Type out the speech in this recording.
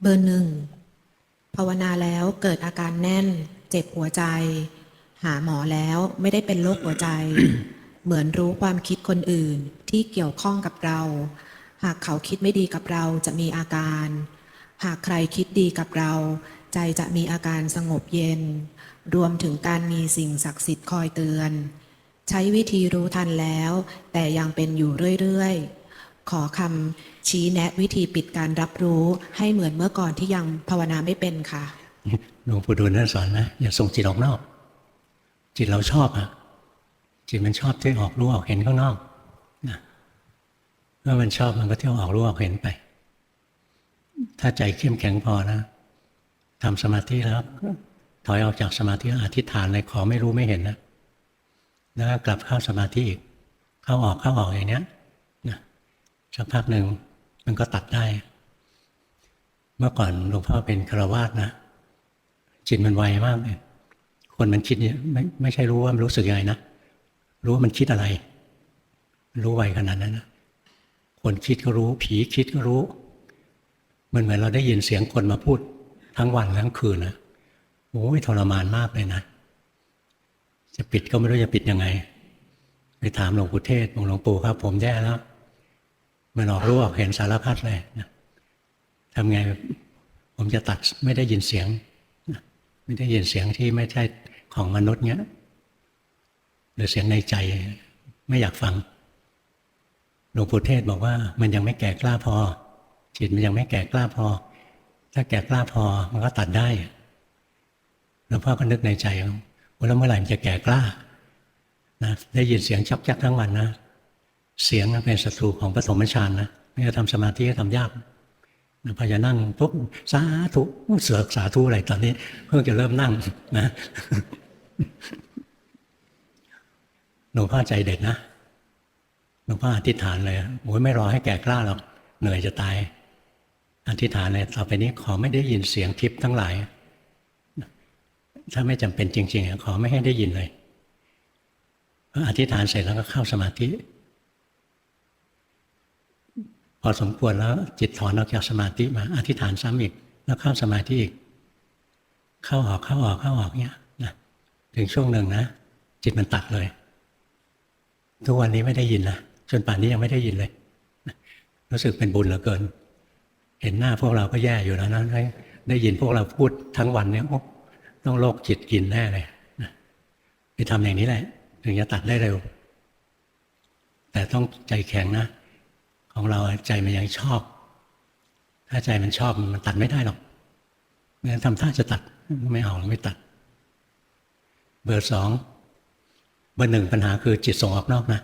เบอร์หนึ่งภาวนาแล้วเกิดอาการแน่น เจ็บหัวใจ หาหมอแล้วไม่ได้เป็นโรคหัวใจ เหมือนรู้ความคิดคนอื่นที่เกี่ยวข้องกับเรา หากเขาคิดไม่ดีกับเราจะมีอาการ หากใครคิดดีกับเรา ใจจะมีอาการสงบเย็น รวมถึงการมีสิ่งศักดิ์สิทธิ์คอยเตือน ใช้วิธีรู้ทันแล้ว แต่ยังเป็นอยู่เรื่อยๆ ขอคำชี้แนะวิธีปิดการรับรู้ให้เหมือนเมื่อก่อนที่ยังภาวนาไม่เป็นค่ะหลวงปู่ดูลนั่นสอนนะอย่าส่งจิตออกนอก จิตเราชอบอะจิตมันชอบเที่ยวออกรู้ออกเห็นข้างนอกนะเมื่อมันชอบมันก็เที่ยวออกรู้ออกเห็นไป ถ้าใจเข้มแข็งพอนะทำสมาธิแล้วถอยออกจากสมาธิอธิษฐานเลยขอไม่รู้ไม่เห็นนะแล้วกลับเข้าสมาธิอีกเข้าออกเข้าออกอย่างเนี้ย สักพักหนึ่งมันก็ตัดได้ เมื่อก่อนหลวงพ่อเป็นคาวาสนะ จิตมันไวมากเลยคนมันคิดเนี่ยไม่ไม่ใช่รู้ว่ามันรู้สึกยังไงนะรู้ว่ามันคิดอะไร รู้ไวขนาดนั้นนะคนคิดก็รู้ ผีคิดก็รู้ มันเหมือนเราได้ยินเสียงคนมาพูด ทั้งวันทั้งคืนนะโอ้ยทรมานมากเลยนะ จะปิดก็ไม่รู้จะปิดยังไง ไปถามหลวงปู่เทศบอกหลวงปู่ครับ ผมแย่แล้ว มันออกรู้ออกเห็นสารพัดเลยนะทำไงผมจะตัดไม่ได้ยินเสียง ไม่ได้ยินเสียงที่ไม่ใช่ของมนุษย์เนี้ยหรือเสียงในใจไม่อยากฟังหลวงปู่เทศบอกว่ามันยังไม่แก่กล้าพอ จิตมันยังไม่แก่กล้าพอ ถ้าแก่กล้าพอมันก็ตัดได้หลวงพ่อก็นึกในใจว่าแล้วเมื่อไหร่มันจะแก่กล้านะได้ยินเสียงชักชักทั้งวันนะ เสียงเป็นศัตรูของปฐมฌานนะไม่จะทำสมาธิก็ทำยากพอจะนั่งปุ๊บสาธุเสือกสาธุอะไรตอนนี้ เพิ่งจะเริ่มนั่งนะหลวงพ่อใจเด็ดนะหลวงพ่ออธิษฐานเลยโอ้ยไม่รอให้แก่กล้าหรอกเหนื่อยจะตาย อธิษฐานเลยต่อไปนี้ขอไม่ได้ยินเสียงทิพย์ทั้งหลาย ถ้าไม่จำเป็นจริง ๆ ขอไม่ให้ได้ยินเลยอธิษฐานเสร็จแล้วก็เข้าสมาธิ พอสมควรแล้วจิตถอนออกจากสมาธิมาอธิษฐานซ้ำอีก แล้วเข้าสมาธิอีก เข้าออกเข้าออกเข้าออกเนี้ยนะถึงช่วงหนึ่งนะจิตมันตัดเลย ทุกวันนี้ไม่ได้ยินนะจนป่านนี้ยังไม่ได้ยินเลย รู้สึกเป็นบุญเหลือเกิน เห็นหน้าพวกเราก็แย่อยู่แล้วนะได้ได้ยินพวกเราพูดทั้งวันเนี่ยโอ้ต้องโรคจิตกินแน่เลยนะไปทำอย่างนี้แหละ ถึงจะตัดได้เร็ว แต่ต้องใจแข็งนะ ของเราใจมันยังชอบ ถ้าใจมันชอบมันตัดไม่ได้หรอกงั้นทำท่าจะตัดไม่เอาไม่ตัด เบอร์สองเบอร์หนึ่งปัญหาคือจิตส่งออกนอกนะ